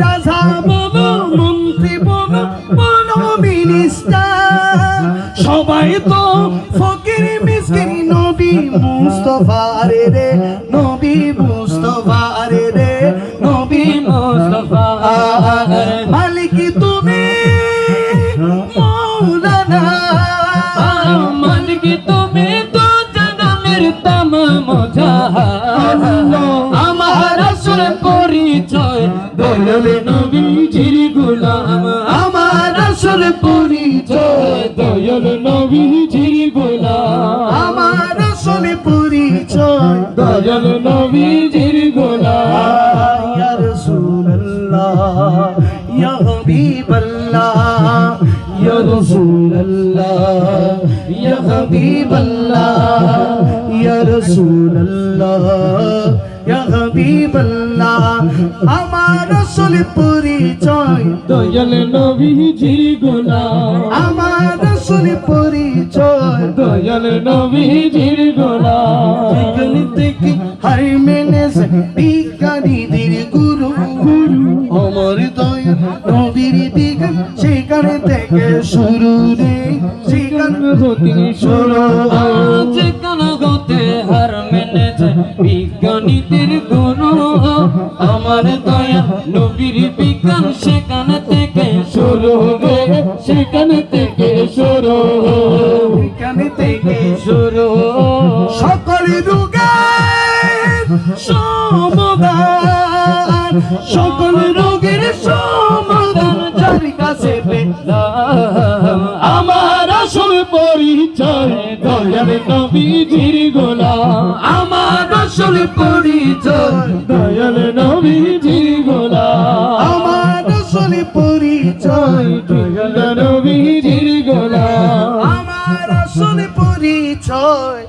রাজা বলো সবাই তো ফকির মিসকিন নবী মুস্তফা রে রে নবী মুস্তফা রে রে নবী মুস্তফা মালিক তুমি মৌলানা মালিক তুমি তো জগমের তামাম জাহান আমার আসল পরিচয় দয়াল নবীজির গোলাম। আমার আসল পরিচয়। দয়াল নবীজির গোলাম। আমার আসল পরিচয়। দয়াল নবীজির গোলাম। ইয়া রাসূলুল্লাহ ইয়া হাবিবাল্লাহ ইয়া রাসূলুল্লাহ ইয়া হাবিবাল্লাহ ইয়া রাসূলুল্লাহ ইয়া হাবিবাল্লাহ। আমার আসল পরিচয়। দয়াল নবীজির গোলাম। আমার আসল পরিচয়। দয়াল নবীজির গোলাম। বিজ্ঞান থেকে হাই মেনেছে বিজ্ঞানীদের গুরু। গুরু। আমার দয় নবীর বিজ্ঞান সেখানে থেকে শুরু। হতে শুরু আজ কান হার মেনেছে। বিজ্ঞানীদের গুরু আমার দয়া, নবীর বিজ্ঞান সেখান থেকে শুরু রে সেখান থেকে শুরু সেখানে থেকে শুরু সকল রোগের সমাধান, সকল রোগের সমাধান। আসল পরিচয় দয়াল নবীজির গোলাম। আমার আসল পরিচয় দয়াল নবীজির গোলাম। আমার আসল পরিচয় দয়াল নবীজির গোলাম। আমার আসল পরিচয়।